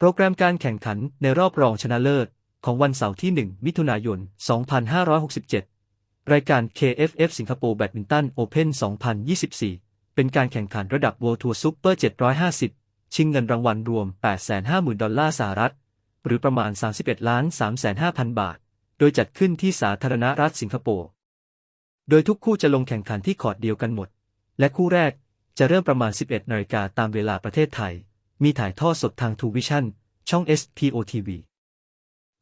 โปรแกรมการแข่งขันในรอบรองชนะเลิศ ของวันเสาร์ที่ 1 มิถุนายน 2567 รายการ KFF สิงคโปร์แบดมินตันโอเพน2024 เป็นการแข่งขันระดับ World Tour Super 750 ชิงเงินรางวัลรวม 850,000 ดอลลาร์สหรัฐ หรือประมาณ 31ล้าน3,500,000 บาท โดยจัดขึ้นที่สาธารณรัฐสิงคโปร์ โดยทุกคู่จะลงแข่งขันที่คอร์ดเดียวกันหมด และคู่แรกจะเริ่มประมาณ 11นาฬิกาตามเวลาประเทศไทย มีถ่ายทอดสดทางทูวิชั่นช่อง SPOTV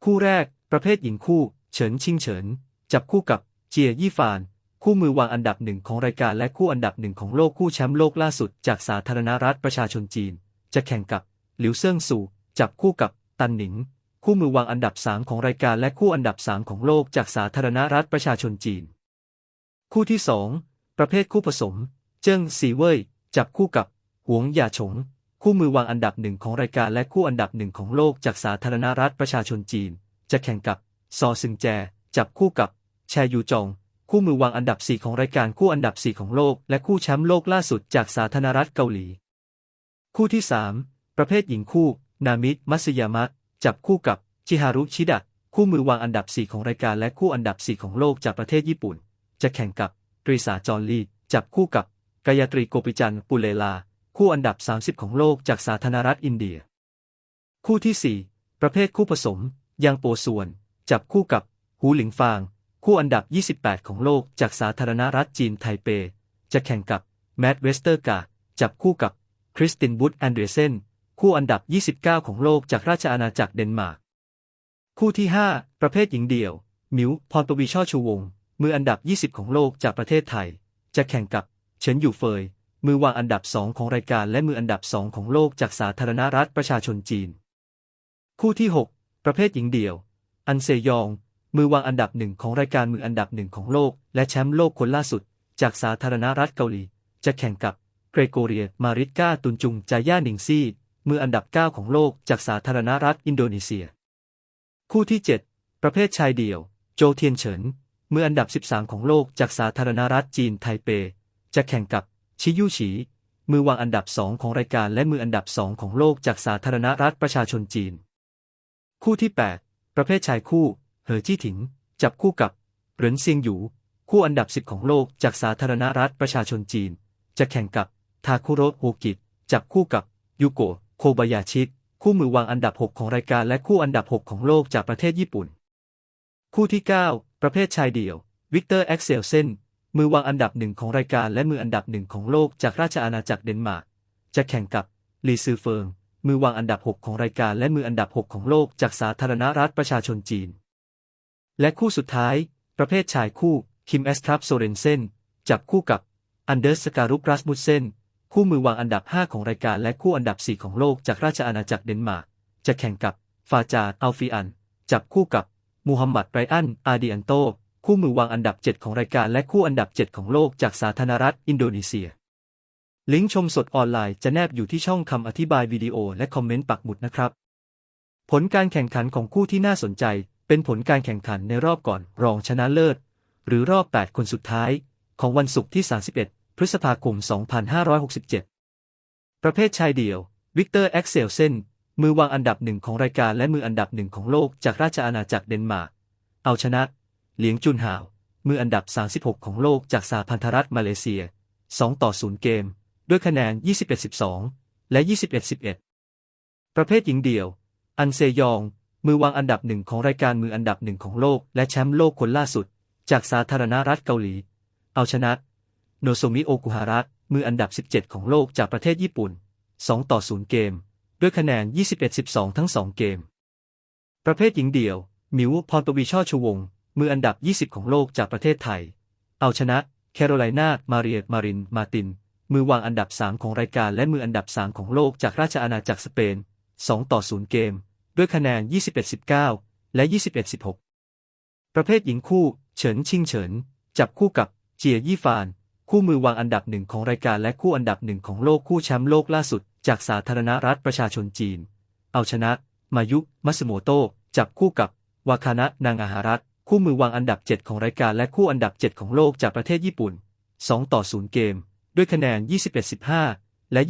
คู่แรก ประเภทหญิงคู่ เฉินชิงเฉิน จับคู่กับเจียยี่ฟาน คู่มือวางอันดับหนึ่งของรายการและคู่อันดับหนึ่งของโลกคู่แชมป์โลกล่าสุดจากสาธารณรัฐประชาชนจีน จะแข่งกับหลิวเซิงสู่ จับคู่กับตันหนิง คู่มือวางอันดับสามของรายการและคู่อันดับสามของโลกจากสาธารณรัฐประชาชนจีน คู่ที่สองประเภทคู่ผสม เจิ้งซีเว่ยจับคู่กับหวงหยาฉง คู่มือวางอันดับหนึ่งของรายการและคู่อันดับหนึ่งของโลกจากสาธารณรัฐประชาชนจีน จะแข่งกับ ซอซึงแจ จับคู่กับ แชยูจงคู่มือวางอันดับสี่ของรายการคู่อันดับสี่ของโลก และคู่แชมป์โลกล่าสุดจากสาธารณรัฐเกาหลี คู่ที่สามประเภทหญิงคู่ นามิดมัสยามะ จับคู่กับชิฮารุชิดะ คู่มือวางอันดับสี่ของรายการและคู่อันดับสี่ของโลกจากประเทศญี่ปุ่น จะแข่งกับตรีสาจอร์ลี จับคู่กับกายตรีโกปิจันปุเลลา คู่อันดับ 30 ของโลกจากสาธารณรัฐอินเดีย คู่ที่ 4 ประเภทคู่ผสมยังโปส่วน จับคู่กับ หูหลิงฟาง คู่อันดับ 28 ของโลกจากสาธารณรัฐจีนไทเป จะแข่งกับ แมดเวสเตอร์กา จับคู่กับ คริสตินบุตแอนเดรเซน คู่อันดับ 29 ของโลกจากราชอาณาจักรเดนมาร์ก คู่ที่ 5 ประเภทหญิงเดี่ยว มิวพรปวีช่อชูวง มืออันดับ 20 ของโลกจากประเทศไทย จะแข่งกับ เฉินอยู่เฟย มือวางอันดับสองของรายการและมืออันดับสองของโลกจากสาธารณรัฐประชาชนจีน คู่ที่ 6 ประเภทหญิงเดี่ยว อันเซยอง มือวางอันดับหนึ่งของรายการมืออันดับหนึ่งของโลก และแชมป์โลกคนล่าสุด จากสาธารณรัฐเกาหลี จะแข่งกับเกรโกเรีย มาริสกาตุนจุงจาย่าหนิงซี่ มืออันดับ 9 ของโลกจากสาธารณรัฐอินโดนีเซีย คู่ที่ 7 ประเภทชายเดี่ยว โจเทียนเฉินมืออันดับ 13 ของโลกจากสาธารณรัฐจีนไทเป จะแข่งกับ ชิยู่ฉี มือวางอันดับ2ของรายการและมืออันดับ2ของโลกจากสาธารณรัฐประชาชนจีน คู่ที่ 8 ประเภทชายคู่ เหอจี้ถิง จับคู่กับเหรินเซียงหยู คู่อันดับ 10 ของโลกจากสาธารณรัฐประชาชนจีน จะแข่งกับทาคุโรโฮกิจับคู่กับยูโกะโคบายาชิคู่มือวางอันดับ 6 ของรายการและคู่อันดับ 6 ของโลกจากประเทศญี่ปุ่น คู่ที่ 9 ประเภทชายเดี่ยว วิกเตอร์เอ็กเซลเซน มือวางอันดับหนึ่งของรายการและมืออันดับหนึ่งของโลกจากราชอาณาจักรเดนมาร์กจะแข่งกับลีซือเฟิง มือวางอันดับ 6 ของรายการและมืออันดับ 6 ของโลกจากสาธารณรัฐประชาชนจีน และคู่สุดท้าย ประเภทชายคู่ คิมแอสทรัพโซเรนเซนจับคู่กับอันเดอร์สการุปรัสมุสเซนคู่มือวางอันดับ 5 ของรายการและคู่อันดับ 4 ของโลกจากราชอาณาจักรเดนมาร์กจะแข่งกับฟาจาอัลฟิอัน จับคู่กับมูฮัมหมัดไรอันอาดิอันโต คู่มือวางอันดับ 7 ของรายการและคู่อันดับ 7 ของโลกจากสาธารณรัฐอินโดนีเซีย ลิงก์ชมสดออนไลน์จะแนบอยู่ที่ช่องคำอธิบายวิดีโอและคอมเมนต์ปักหมุดนะครับ ผลการแข่งขันของคู่ที่น่าสนใจ เป็นผลการแข่งขันในรอบก่อนรองชนะเลิศ หรือรอบ 8 คนสุดท้าย ของวันศุกร์ที่ 31 พฤษภาคม 2567 ประเภทชายเดี่ยว วิกเตอร์เอ็กเซลเซนมือวางอันดับหนึ่งของรายการและมืออันดับหนึ่งของโลกจากราชอาณาจักรเดนมาร์กเอาชนะ เหลียงจุนหาว มืออันดับ 36 ของโลกจากสาพันธรัฐมาเลเซีย 2 ต่อ 0 เกม ด้วยคะแนน 21-12 และ 21-11 ประเภทหญิงเดี่ยว อันเซยอง มือวางอันดับหนึ่งของรายการมืออันดับหนึ่งของโลก และแชมป์โลกคนล่าสุด จากสาธารณรัฐเกาหลี เอาชนะ โนโซมิโอกุฮาระมืออันดับ 17 ของโลกจากประเทศญี่ปุ่น 2 ต่อ 0 เกม ด้วยคะแนน 21-12 ทั้ง 2 เกม ประเภทหญิงเดี่ยว มิว พรปวีช่อชูวง มืออันดับ 20 ของโลกจากประเทศไทย เอาชนะแคโรไลนามาเรียมาริน มาติน มือวางอันดับ 3 ของรายการและมืออันดับ 3 ของโลกจากราชอาณาจักรสเปน 2 ต่อ 0 เกม ด้วยคะแนน 21-19 และ 21-16 ประเภทหญิงคู่เฉินชิงเฉิน จับคู่กับเจียยี่ฟาน คู่มือวางอันดับหนึ่งของรายการและคู่อันดับหนึ่งของโลกคู่แชมป์โลกล่าสุด จากสาธารณรัฐประชาชนจีน เอาชนะ มายุ มัสโมโตจับคู่กับวาคานะนางอาหารัต คู่มือวางอันดับ 7 ของรายการและคู่อันดับ 7 ของโลกจากประเทศญี่ปุ่น 2 ต่อ 0 เกม ด้วยคะแนน 21-15 และ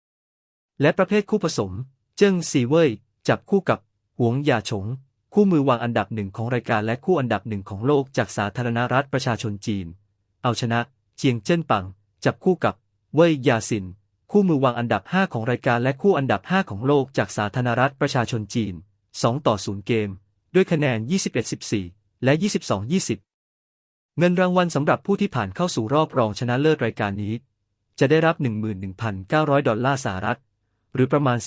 21-12 และประเภทคู่ผสม เจิ้งซีเว่ยจับคู่กับ หวงยาฉง คู่มือวางอันดับหนึ่งของรายการและคู่อันดับหนึ่งของโลกจากสาธารณรัฐประชาชนจีน เอาชนะเจียงเจิ้นปัง จับคู่กับเว่ยยาซิน คู่มือวางอันดับ 5 ของรายการและคู่อันดับ 5 ของโลกจากสาธารณรัฐประชาชนจีน 2 ต่อ 0 เกม ด้วยคะแนน 21-14 และ 22-20 เงินรางวัลสำหรับผู้ที่ผ่านเข้าสู่รอบรองชนะเลิศรายการนี้ จะได้รับ 11,900 ดอลลาร์สหรัฐ หรือประมาณ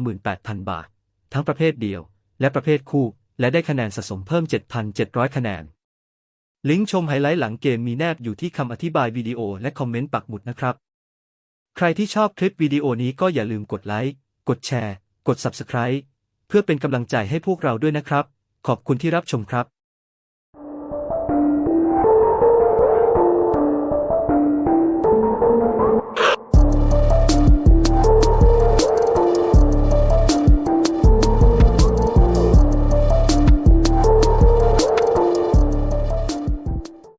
438,000 บาท ทั้งประเภทเดียว และประเภทคู่ และได้คะแนนสะสมเพิ่ม 7,700 คะแนน ลิงก์ชมไฮไลท์หลังเกมมีแนบอยู่ที่คำอธิบายวิดีโอและคอมเมนต์ปักหมุดนะครับ ใครที่ชอบคลิปวิดีโอนี้ก็อย่าลืมกดไลค์ กดแชร์ กด Subscribe เพื่อเป็นกำลังใจให้พวกเราด้วยนะครับ ขอบคุณที่รับชมครับ